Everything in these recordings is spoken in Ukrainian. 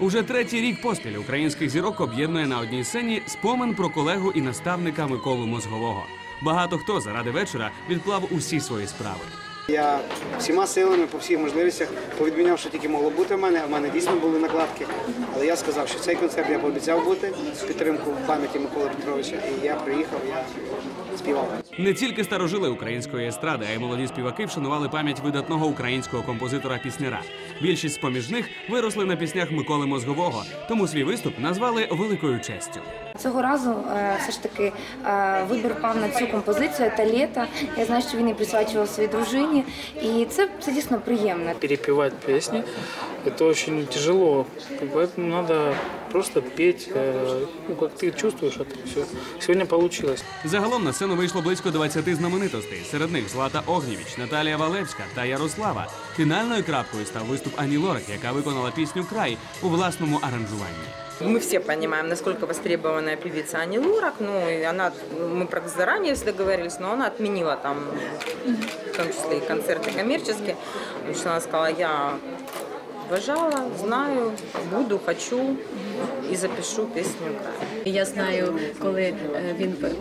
Уже третій рік поспіль українських зірок об'єднує на одній сцені спомин про колегу і наставника Миколу Мозгового. Багато хто заради вечора відклав усі свої справи. Я всіма силами по всіх можливостях повідміняв, що тільки могло бути в мене. У мене дійсно були накладки. Але я сказав, що цей концерт я пообіцяв бути в підтримку пам'яті Миколи Петровича. І я приїхав, я співав. Не тільки старожили української естради, а й молоді співаки вшанували пам'ять видатного українського композитора-пісняра. Більшість з поміж них виросли на піснях Миколи Мозгового, тому свій виступ назвали великою честю. Цього разу е, все ж таки е, вибір пав на цю композицію та літа. Я знаю, що він її присвячував своїй дружині, і це, це дійсно приємно. перепевать песни. Это очень тяжело, поэтому надо просто петь, э, ну, как ты чувствуешь это все. Сегодня получилось. Загалом на сцену вийшло близько 20 знаменитостей. Серед них Злата Огнєвіч, Наталія Валевська та Ярослава. Фінальною крапкою став виступ Ані Лорак, яка виконала пісню Край у власному аранжуванні. Мы все понимаем, насколько востребованная певица Ани Лурак. Ну, и она, мы про заранее договорились, но она отменила там, в том числе и концерты коммерческие. Потому что она сказала, я уважала, знаю, буду, хочу и запишу песню «Край». І Я знаю, коли е, він п-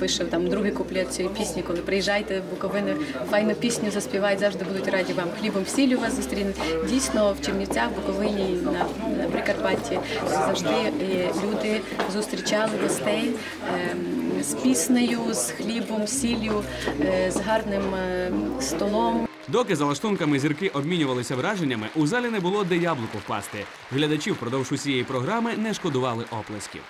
пише там другий куплет цієї пісні, коли приїжджайте в Буковину, файну пісню заспівають, завжди будуть раді вам. Хлібом сіллю вас зустрінуть. Дійсно, в Чернівцях, в Буковині, на, на Прикарпатті завжди е, люди зустрічали гостей е, з піснею, з хлібом, сіллю, е, з гарним е, столом. Доки за лаштунками зірки обмінювалися враженнями, у залі не було де яблуку впасти. Глядачі впродовж усієї програми не шкодували оплесків.